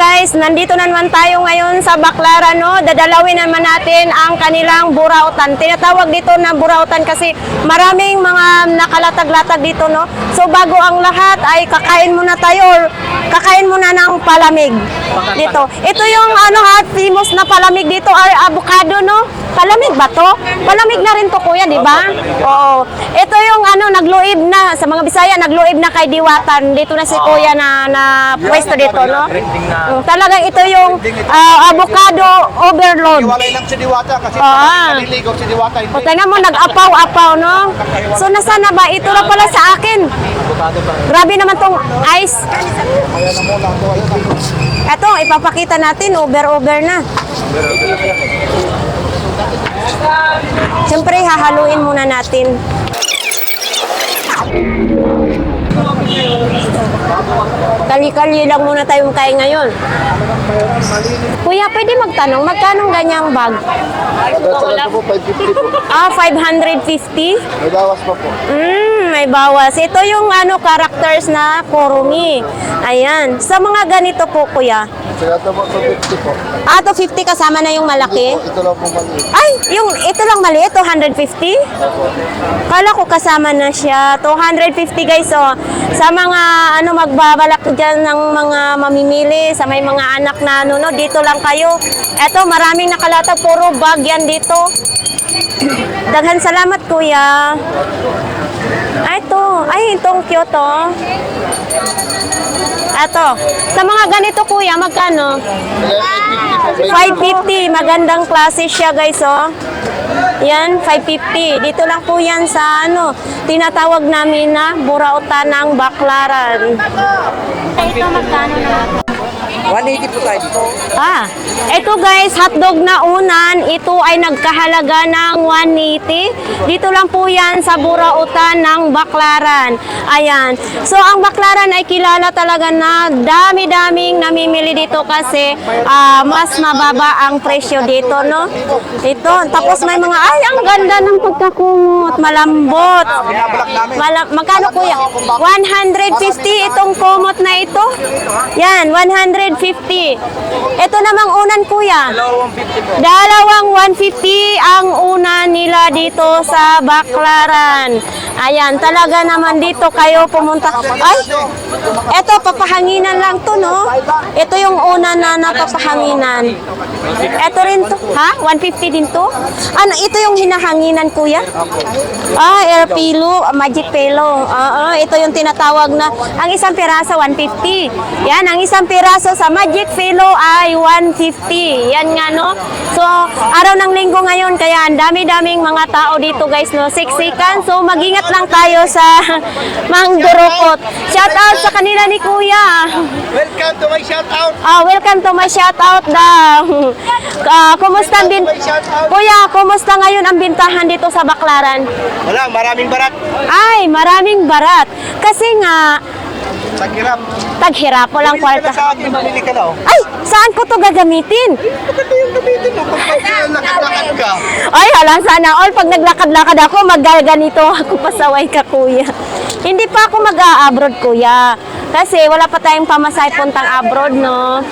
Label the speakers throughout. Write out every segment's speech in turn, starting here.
Speaker 1: guys, nandito na naman tayo ngayon sa Baclaran, no? Dadalawin naman natin ang kanilang burautan. Tinatawag dito na burautan kasi maraming mga nakalatag-latag dito, no? So bago ang lahat ay kakain muna tayo or kakain muna ng palamig dito. Ito yung ano ha, famous na palamig dito ay avocado, no? Palamig ba to? Palamig na rin to kuya, di ba? Oo. Ito yung ano, nagluib na, sa mga Bisaya, nagluib na kay Diwatan. Dito na si kuya na, na pwesto dito, no? Mm, talagang ito yung ah, avocado overload.
Speaker 2: Iwalay lang si Diwata kasi
Speaker 1: Ah.
Speaker 2: naliligaw si Diwata.
Speaker 1: O, tingnan mo, nag-apaw-apaw, no? So, nasa na ba? Ito na pala sa akin. Grabe naman tong ice. Ito, ipapakita natin, over-over na. Siyempre, hahaluin muna natin. Kali-kali lang muna tayo kain ngayon. Kuya, pwede magtanong, magkano ganyang bag?
Speaker 2: Wala po, 550 po.
Speaker 1: Ah, 550?
Speaker 2: May bawas pa po.
Speaker 1: Mm, may bawas. Ito yung ano characters na kurumi. Ayan. Sa mga ganito po, kuya.
Speaker 2: Ito po, 250 po.
Speaker 1: Ah, to 50 kasama na yung malaki.
Speaker 2: Ito lang po maliit.
Speaker 1: Ay, yung ito lang maliit, 250? Kala ko kasama na siya. 250 guys, oh. Sa mga ano magbabalak dyan ng mga mamimili, sa may mga anak na ano, no, dito lang kayo. Eto, maraming nakalatag, puro bag yan dito. Daghan salamat, kuya. Ay, ito. Ay, itong cute, oh. Eto. Sa mga ganito, kuya, magkano? 550. Magandang klase siya, guys, oh. Yan, 550. Dito lang po yan sa ano, tinatawag namin na burautan ng baklaran. Ito magkano na?
Speaker 2: 180 po tayo dito.
Speaker 1: Ah, ito guys, hotdog na unan, ito ay nagkahalaga ng 180. Dito lang po yan sa burautan ng baklaran. Ayan. So, ang baklaran ay kilala talaga na dami-daming namimili dito kasi ah, mas mababa ang presyo dito, no? Ito. Tapos may mga, ay, ang ganda ng pagkakumot. Malambot.
Speaker 2: Binabalak namin.
Speaker 1: Mala, magkano kuya? 150 itong kumot na ito. Yan, 150. Ito namang unan kuya.
Speaker 2: Dalawang 150 po.
Speaker 1: Dalawang 150 ang una nila dito sa Baklaran. Ayan, talaga naman dito kayo pumunta. Ay, ito papahanginan lang to, no? Ito yung una na napapahanginan. Ito rin to. Ha? 150 din to? Ano, ito yung hinahanginan, kuya? Ah, air pillow, magic pillow. Oo, ito yung tinatawag na, ang isang piraso, 150. Yan, ang isang piraso sa magic pillow ay 150. Yan nga, no? So, araw ng linggo ngayon, kaya ang dami-daming mga tao dito, guys, no? Siksikan. So, mag-ingat lang tayo sa Mangdurukot. Shout out sa kanila ni Kuya.
Speaker 2: Welcome to my shoutout.
Speaker 1: Ah, welcome to my shout out daw. Ah, kumusta bin Kuya, kumusta ngayon ang bintahan dito sa Baklaran?
Speaker 2: Wala, maraming barat.
Speaker 1: Ay, maraming barat. Kasi nga, Taghirap po lang
Speaker 2: Bumili ka na
Speaker 1: kwarta.
Speaker 2: sa akin, mamili ka na oh.
Speaker 1: Ay, saan ko to gagamitin?
Speaker 2: Maganda yung gamitin mo. Pag nakadakad ka.
Speaker 1: Ay, hala, sana all. Pag naglakad-lakad ako, magaganito ako pasaway ka, kuya. Hindi pa ako mag-a-abroad, kuya. Kasi wala pa tayong pamasay puntang abroad, no?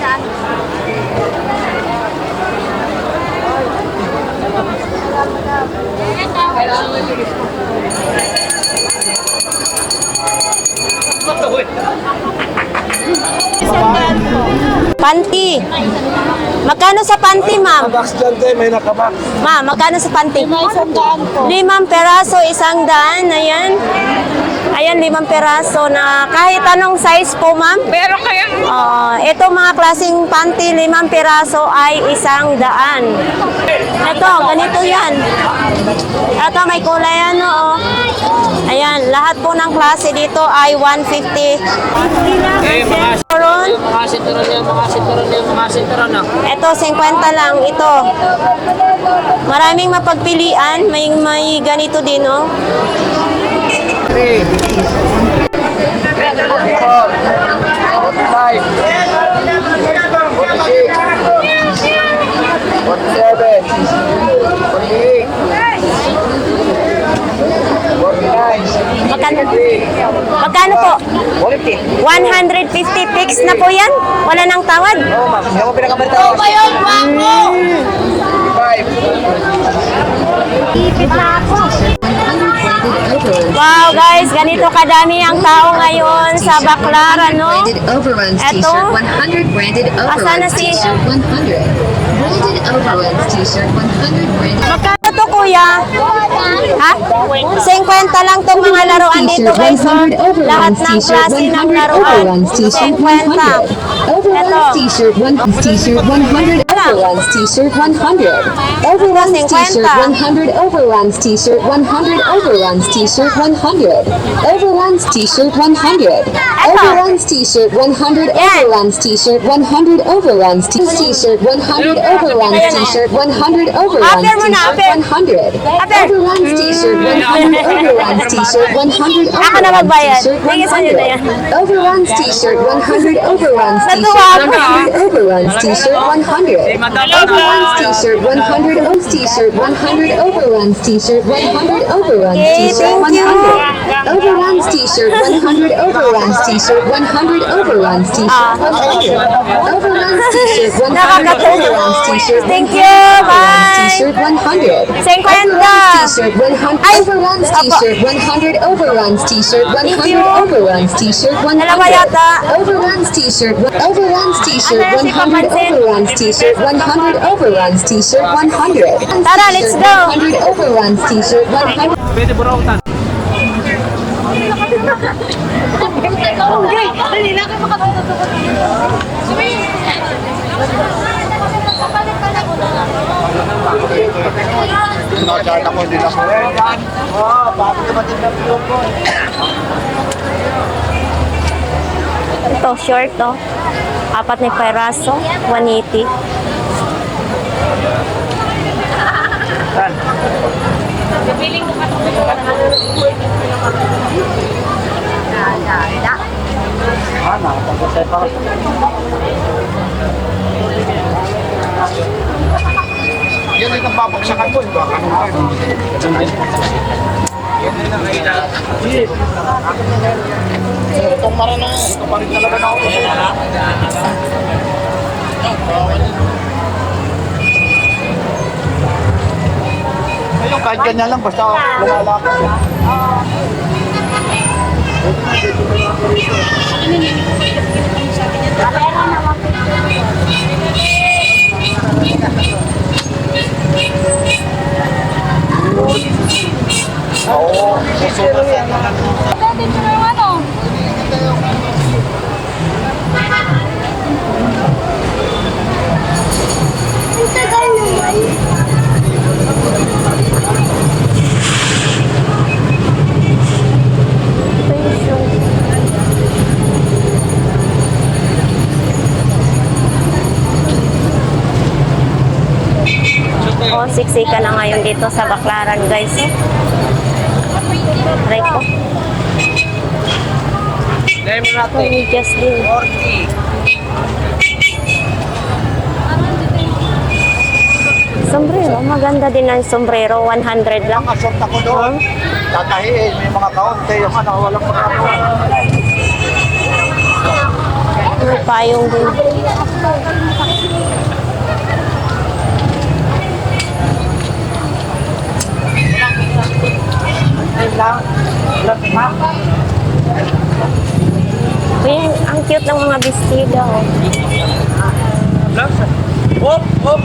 Speaker 1: Panty. Magkano sa panty, ma'am?
Speaker 2: Box dyan tayo, may nakabox.
Speaker 1: Ma'am, magkano sa panty? Limang peraso, isang daan. Ayan. Ayan, limang peraso na kahit anong size po, ma'am. Pero kaya... ito mga klaseng panty, limang peraso ay isang daan. Ito, ganito yan. Ito, may kulay ano, oh. Ayan, lahat po ng klase dito ay 150.
Speaker 3: Eh, mga
Speaker 1: Ron,
Speaker 3: mga sinturon yan, mga sinturon yan, mga sinturon na.
Speaker 1: ito, 50 lang. Ito. Maraming mapagpilian. May, may ganito din, oh. Magkano? Magkano po?
Speaker 2: 150.
Speaker 1: 150 fix na po yan? Wala nang tawad?
Speaker 2: Oo, ma'am. Hindi ako pinakabalita.
Speaker 1: Ipit na ako. Wow guys, ganito kadami ang tao ngayon sa Baclaran, no?
Speaker 4: Branded Overruns
Speaker 1: Eto.
Speaker 4: t-shirt 100 branded
Speaker 1: Asa na si-
Speaker 4: t-shirt 100 branded Overruns t-shirt 100 branded
Speaker 1: kuya? Ha? 50 lang tong mga laruan dito guys. oh.
Speaker 4: 100 Overruns
Speaker 1: Lahat ng klase ng
Speaker 4: 100
Speaker 1: laruan.
Speaker 4: Overruns t-shirt 100
Speaker 1: Ito.
Speaker 4: Overruns t-shirt 1 t-shirt 100 Overruns t-shirt 100 Overruns
Speaker 1: 50.
Speaker 4: t-shirt 100 Overruns t-shirt 100 Overruns t-shirt 100 Overruns t-shirt 100 Overruns t-shirt 100
Speaker 1: Yan.
Speaker 4: Overruns t-shirt 100 Overruns t-shirt 100 Overruns t-shirt 100 Overruns t-shirt 100
Speaker 1: Upper.
Speaker 4: Overruns t-shirt 100 Overruns t-shirt 100
Speaker 1: Ako na magbayad.
Speaker 4: t-shirt
Speaker 1: Sige, sa'yo na yan.
Speaker 4: 100 Overruns t-shirt 100 Overruns
Speaker 1: Natuwa
Speaker 4: t-shirt
Speaker 1: ako, ah.
Speaker 4: 100 Overruns t-shirt 100 Overruns t-shirt 100 O's t-shirt 100 Overruns t-shirt 100 Overruns
Speaker 1: Okay,
Speaker 4: t-shirt
Speaker 1: thank you.
Speaker 4: 100 Overruns t-shirt 100 Overruns t-shirt 100 Overruns t-shirt 100 Overruns t-shirt 100
Speaker 1: Nakakatuwa.
Speaker 4: Overruns t-shirt 100.
Speaker 1: Thank you.
Speaker 4: Overruns
Speaker 1: Bye.
Speaker 4: t-shirt 100
Speaker 1: 50.
Speaker 4: t-shirt 100
Speaker 1: Ay,
Speaker 4: Overruns t-shirt 100 Overruns t-shirt 100
Speaker 1: you.
Speaker 4: Overruns t-shirt 100
Speaker 1: Dalawa yata.
Speaker 4: Overruns t-shirt Overruns t-shirt
Speaker 1: Ano si
Speaker 4: 100
Speaker 1: Papansin?
Speaker 4: Overruns t-shirt 100 Overruns t-shirt 100
Speaker 1: Tara, let's go.
Speaker 4: 100 Overruns t-shirt 100
Speaker 3: Pwede burautan.
Speaker 2: Nakachart ako din ako. Oo, bakit naman din na ko?
Speaker 1: Ito, short to. Apat na peraso, 180.
Speaker 2: Ah, nakapagkasay pa. Yan din ang babagsakan ko. Baka ano ka. Yan din ang kailangan. Itong marana, ito pa rin talaga na ako. Ngayon, kahit ganyan lang, basta lumalakad. Oo, susunod yan.
Speaker 1: Ito siksika na ngayon dito sa Baclaran, guys. Try ko. Din.
Speaker 3: 40.
Speaker 1: Sombrero, maganda din ang sombrero. 100 lang.
Speaker 2: Nakashort ako doon. Tatahiin, may mga kaunti. Yung ano, walang mga
Speaker 1: May payong din. Uy, ang cute ng mga bestida. Oh.
Speaker 3: Hop, hop.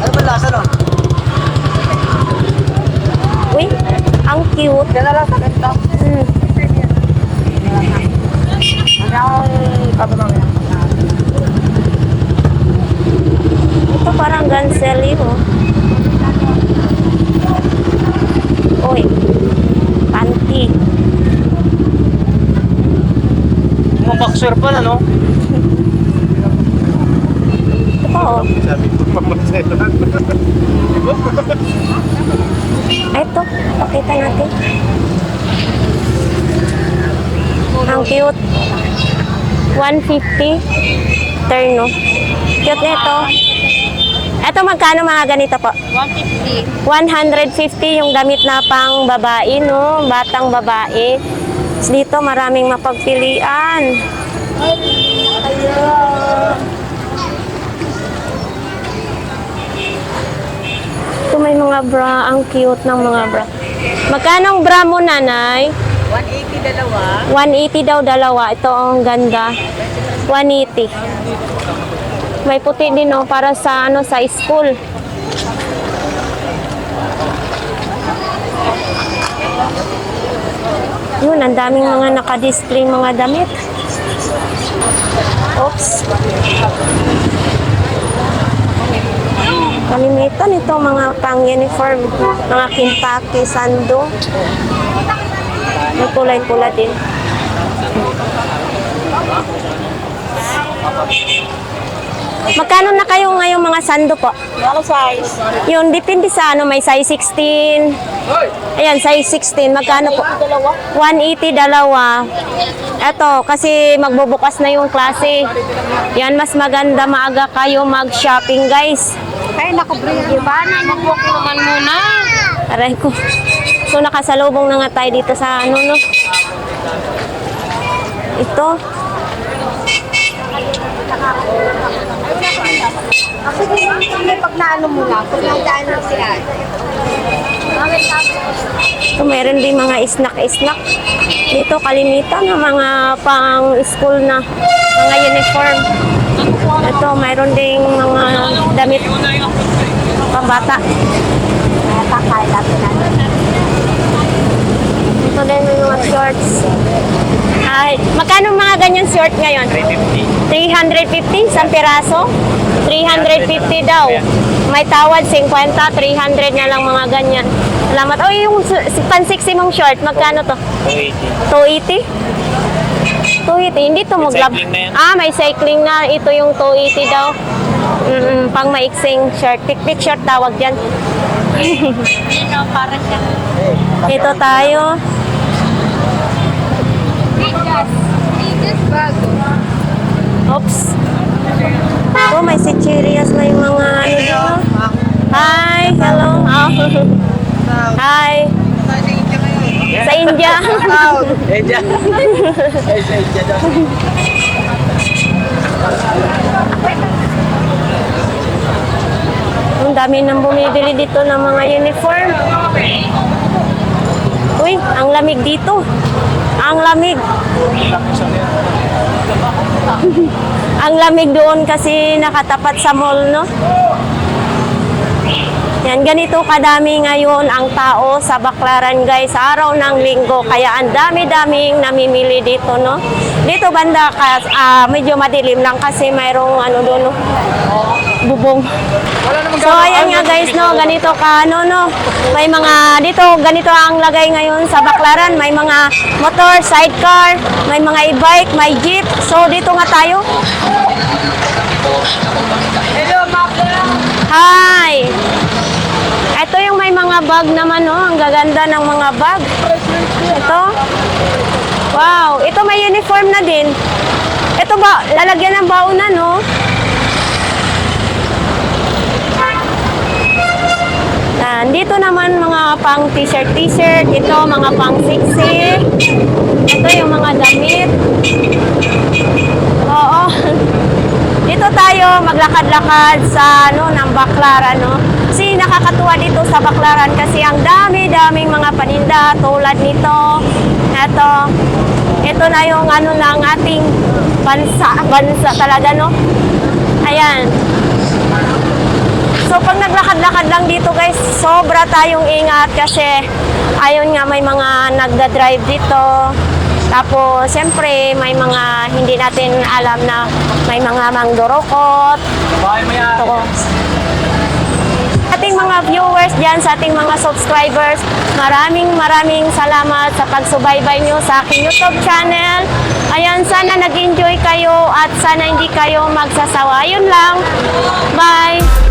Speaker 2: Ano ba lasa nun?
Speaker 1: Uy, ang cute.
Speaker 2: Yan na lang sa kanta.
Speaker 1: Hmm. Ito parang ganseli, oh. Uy, panty.
Speaker 3: Mga boxer pala, no?
Speaker 1: Ito, oh.
Speaker 2: Sabi ko pa
Speaker 1: 150. Terno. Cute nito. Ito magkano mga ganito po?
Speaker 5: 150.
Speaker 1: 150 yung damit na pang babae, no? Batang babae. Dito maraming mapagpilian. Ito may mga bra. Ang cute ng mga bra. Magkano ang bra mo, nanay?
Speaker 5: 180 dalawa.
Speaker 1: 180 daw dalawa. Ito ang ganda. 180. May puti din no para sa ano sa school. Yun, ang daming mga nakadisplay mga damit. Oops. Kalimitan ito mga pang uniform, mga kintake, sando. May kulay-pula din. Magkano na kayo ngayong mga sando po?
Speaker 5: Ano size?
Speaker 1: Yun, depende sa ano, may size 16. Ayan, size 16. Magkano po?
Speaker 5: Dalawa.
Speaker 1: 180 dalawa. Eto, kasi magbubukas na yung klase. Yan, mas maganda maaga kayo mag-shopping, guys.
Speaker 5: Ay, naku, Brady. Paano? Mag-walk naman muna.
Speaker 1: Aray ko. So, nakasalubong na nga tayo dito sa ano, no? Ito.
Speaker 5: Sige, pag naano mo lang, pag nandaan na siya.
Speaker 1: So, meron din mga snack-snack. Dito, kalimitan ng mga pang-school na mga uniform. Ito, mayroon ding mga damit pambata. Ito din may mga shorts. Ay, magkano mga ganyan short ngayon?
Speaker 3: 350.
Speaker 1: 350 sa piraso? 350 daw. May tawad 50, 300 na lang mga ganyan. Salamat. Oh, yung pansiksi mong short, magkano to?
Speaker 3: 280.
Speaker 1: 280? 280, hindi to maglab. Ah, may cycling na. Ito yung 280 daw. Mm, pang maiksing short. Pik-pik short tawag dyan.
Speaker 5: Yan o, para siya.
Speaker 1: Ito tayo.
Speaker 5: Bigas. Bigas bago.
Speaker 1: Oops. Oh, may sechirias na yung mga ano dito. Hi, hello. Oh. Hi. Sa India.
Speaker 3: Eh, sa India daw.
Speaker 1: Ang dami nang bumibili dito ng mga uniform. Uy, ang lamig dito. Ang lamig. Ang lamig doon kasi nakatapat sa mall, no? Yan, ganito kadami ngayon ang tao sa Baklaran guys, sa araw ng linggo. Kaya ang dami-daming namimili dito, no? Dito banda, kas, ah, medyo madilim lang kasi mayroong ano doon, no? Bubong. So ayan nga guys, no, ganito ka, no, no. May mga, dito, ganito ang lagay ngayon sa Baklaran. May mga motor, sidecar, may mga e-bike, may jeep. So dito nga tayo.
Speaker 5: Hello, Mapla.
Speaker 1: Hi! Bag naman, no? Ang gaganda ng mga bag. Ito. Wow! Ito may uniform na din. Ito ba, lalagyan ng baon na, no? Yan. Dito naman mga pang t-shirt, t-shirt. Ito mga pang sexy. Ito yung mga damit. Oo. Dito tayo maglakad-lakad sa ano ng Baklaran no. Kasi nakakatuwa dito sa Baklaran kasi ang dami-daming mga paninda tulad nito. Ito. Ito na yung ano ng ating bansa, bansa talaga no. Ayan. So pag naglakad-lakad lang dito guys, sobra tayong ingat kasi ayun nga may mga nagda-drive dito. Tapos siyempre may mga hindi natin alam na may mga
Speaker 3: yan.
Speaker 1: Ito. Ating mga viewers dyan, sa ating mga subscribers, maraming maraming salamat sa pagsubaybay nyo sa aking YouTube channel. Ayan, sana nag-enjoy kayo at sana hindi kayo magsasawa. Yun lang. Bye!